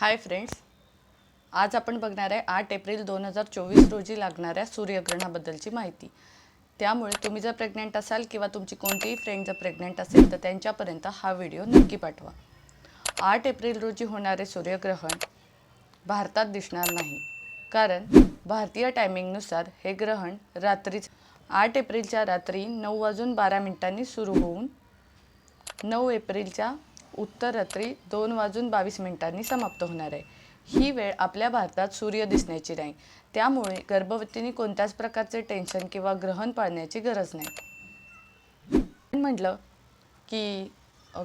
Hi friends आज आपण बघणार आहे आठ एप्रिल दोन हजार चोवीस रोजी लागणाऱ्या सूर्यग्रहणाबद्दलची माहिती. त्यामुळे तुम्ही जर प्रेग्नेंट असाल किंवा तुमची कोणतीही फ्रेंड जर प्रेग्नेंट असेल तर त्यांच्यापर्यंत हा व्हिडिओ नक्की पाठवा. आठ एप्रिल रोजी होणारे सूर्यग्रहण भारतात दिसणार नाही. कारण भारतीय टायमिंगनुसार हे ग्रहण रात्रीच आठ एप्रिलच्या रात्री नऊ वाजून बारा मिनिटांनी सुरू होऊन नऊ एप्रिलच्या उत्तर रात्री दोन वाजून बावीस मिनिटांनी समाप्त होणार आहे. ही वेळ आपल्या भारतात सूर्य दिसण्याची नाही. त्यामुळे गर्भवतीने कोणत्याच प्रकारचे टेन्शन किंवा ग्रहण पाळण्याची गरज नाही. म्हटलं की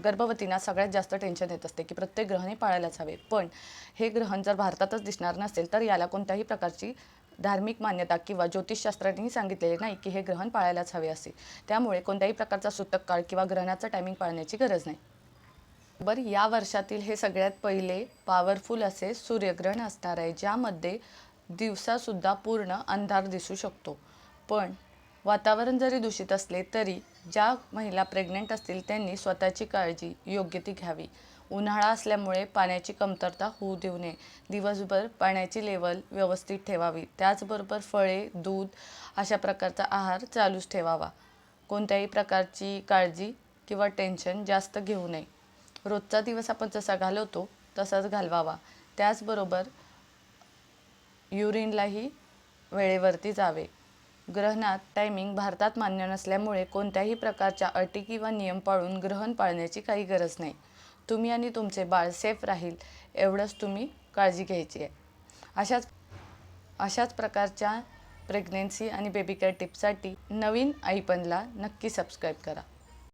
गर्भवतींना सगळ्यात जास्त टेन्शन येत असते की प्रत्येक ग्रहण हे पाळायलाच हवे. पण हे ग्रहण जर भारतातच दिसणार नसेल तर याला कोणत्याही प्रकारची धार्मिक मान्यता किंवा ज्योतिषशास्त्रांनी सांगितलेले नाही की हे ग्रहण पाळायलाच हवे असे. त्यामुळे कोणत्याही प्रकारचा सुतक काळ किंवा ग्रहणाचं टायमिंग पाळण्याची गरज नाही. बरं या वर्षातील हे सगळ्यात पहिले पॉवरफुल असे सूर्यग्रहण असणार आहे ज्यामध्ये दिवसासुद्धा पूर्ण अंधार दिसू शकतो. पण वातावरण जरी दूषित असले तरी ज्या महिला प्रेग्नंट असतील त्यांनी स्वतःची काळजी योग्य ती घ्यावी. उन्हाळा असल्यामुळे पाण्याची कमतरता होऊ देऊ नये. दिवसभर पाण्याची लेवल व्यवस्थित ठेवावी. त्याचबरोबर फळे दूध अशा प्रकारचा आहार चालूच ठेवावा. कोणत्याही प्रकारची काळजी किंवा टेन्शन जास्त घेऊ नये. रोजचा दिवस आपण जसा घालवतो तसाच घालवावा. त्याचबरोबर युरिनलाही वेळेवरती जावे. ग्रहणात टायमिंग भारतात मान्य नसल्यामुळे कोणत्याही प्रकारच्या अटी किंवा नियम पाळून ग्रहण पाळण्याची काही गरज नाही. तुम्ही आणि तुमचे बाळ सेफ राहील एवढंच तुम्ही काळजी घ्यायची आहे. अशाच अशाच प्रकारच्या प्रेग्नेन्सी आणि बेबी केअर टिप्ससाठी नवीन आईपनला नक्की सबस्क्राईब करा.